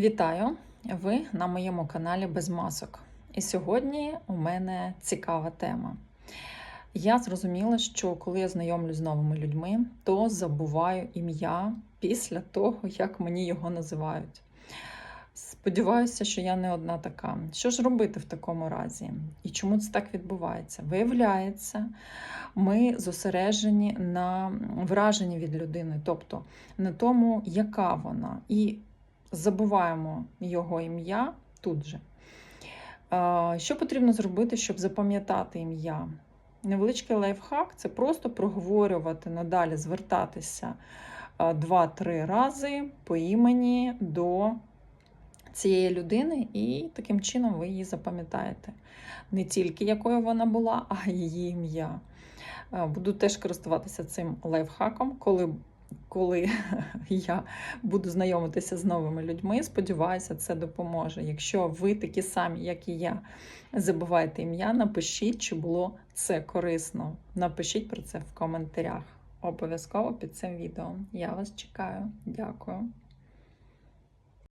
Вітаю! Ви на моєму каналі Без масок. І сьогодні у мене цікава тема. Я зрозуміла, що коли я знайомлюсь з новими людьми, то забуваю ім'я після того, як мені його називають. Сподіваюся, що я не одна така. Що ж робити в такому разі? І чому це так відбувається? Виявляється, ми зосереджені на враженні від людини, тобто на тому, яка вона. І забуваємо його ім'я тут же. Що потрібно зробити, щоб запам'ятати ім'я? Невеличкий лайфхак це просто проговорювати надалі, звертатися е, два-три рази по імені до цієї людини, і таким чином ви її запам'ятаєте. Не тільки якою вона була, а її ім'я. Буду теж користуватися цим лайфхаком, коли коли я буду знайомитися з новими людьми. Сподіваюся, це допоможе. Якщо ви такі самі, як і я, забуваєте ім'я, напишіть, чи було це корисно. Напишіть про це в коментарях. Обов'язково під цим відео. Я вас чекаю. Дякую.